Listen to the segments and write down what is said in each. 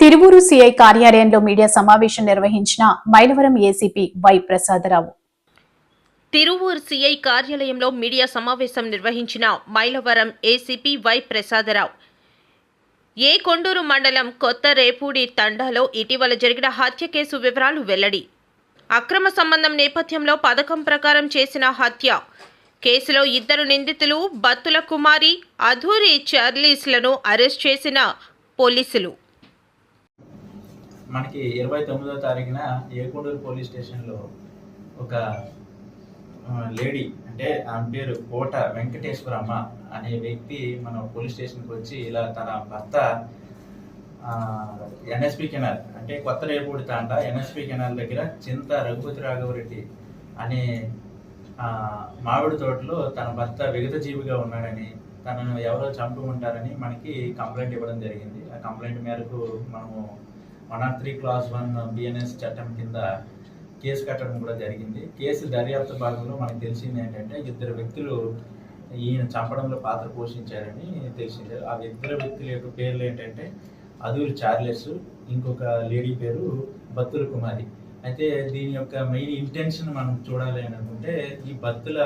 Tiruvuru CI కార్యాలయంలో media సమావేశం నిర్వహించిన Mylavaram ACP Y Prasadarao. Tiruvuru CI కార్యాలయంలో మీడియా సమావేశం నిర్వహించిన Mylavaram ACP Y Prasadarao. A Konduru మండలం కొత్త రేపూడి తండాలో ఇటీవల జరిగిన హత్య కేసు వివరాలు వెల్లడి. అక్రమ సంబంధం నేపథ్యంలో పథకం ప్రకారం చేసిన హత్య. కేసులో ఇద్దరు నిందితులు బత్తుల కుమారి అధూరి చార్లీస్లను అరెస్ట్ చేసిన పోలీసులు. మనకి ఇరవై తొమ్మిదో తారీఖున ఏకొండూరు పోలీస్ స్టేషన్లో ఒక లేడీ అంటే ఆమె పేరు కోట వెంకటేశ్వరమ్మ అనే వ్యక్తి మన పోలీస్ స్టేషన్కి వచ్చి ఇలా తన భర్త ఎన్ఎస్పి కెనాల్ అంటే కొత్త రేపూడి తాండ ఎన్ఎస్పి కెనాల్ దగ్గర చింత రఘుపతి రాఘవరెడ్డి అనే మామిడి తోటలో తన భర్త విగతజీవిగా ఉన్నాడని తనను ఎవరో చంపుకుంటారని మనకి కంప్లైంట్ ఇవ్వడం జరిగింది. ఆ కంప్లైంట్ మేరకు మనము one R three class one BNS చట్టం కింద కేసు కట్టడం కూడా జరిగింది. కేసు దర్యాప్తు భాగంలో మనకు తెలిసింది ఏంటంటే ఇద్దరు వ్యక్తులు ఈయన చంపడంలో పాత్ర పోషించారని తెలిసింది. ఆ ఇద్దరు వ్యక్తుల యొక్క పేర్లు ఏంటంటే అదూరి చార్లెస్ ఇంకొక లేడీ పేరు బత్తుల కుమారి. అయితే దీని యొక్క మెయిన్ ఇంటెన్షన్ మనం చూడాలి అని అనుకుంటే ఈ బత్తుల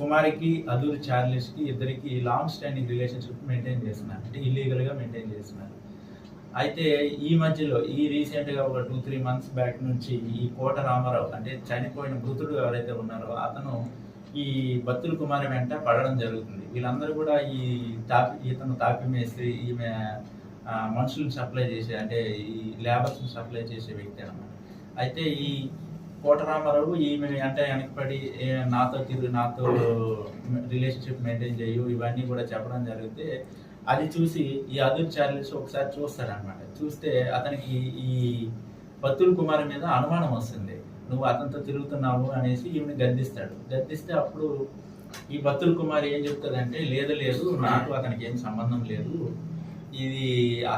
కుమారికి అదూరి చార్లెస్కి ఇద్దరికి లాంగ్ స్టాండింగ్ రిలేషన్షిప్ మెయింటైన్ చేస్తున్నారు. అంటే ఇల్లీగల్గా మెయింటైన్ చేస్తున్నారు. అయితే ఈ మధ్యలో ఈ రీసెంట్గా ఒక టూ త్రీ మంత్స్ బ్యాక్ నుంచి ఈ కోట రామారావు అంటే చనిపోయిన మృతుడు ఎవరైతే ఉన్నారో అతను ఈ భక్తుల కుమారి వెంట పడడం జరుగుతుంది. వీళ్ళందరూ కూడా ఈ తాపి ఇతను తాపి మేస్త్రి ఈమె మనుషులను సప్లై చేసే అంటే ఈ లేబర్స్ని సప్లై చేసే వ్యక్తి అన్నమాట. అయితే ఈ కోట రామారావు ఈమె అంటే వెనకపడి నాతో తిరుగు నాతో రిలేషన్షిప్ మెయింటైన్ చేయు ఇవన్నీ కూడా చెప్పడం జరిగితే అది చూసి ఈ అదుర్ చార్లెస్ ఒకసారి చూస్తాడనమాట చూస్తే అతనికి ఈ పత్తుల కుమార్ మీద అనుమానం వస్తుంది. నువ్వు అతనితో తిరుగుతున్నావు అనేసి ఈమెను గద్దిస్తాడు. గద్దిస్తే అప్పుడు ఈ బత్తుల్ కుమార్ ఏం చెప్తుందంటే లేదు లేదు నాకు అతనికి ఏం సంబంధం లేదు. ఇది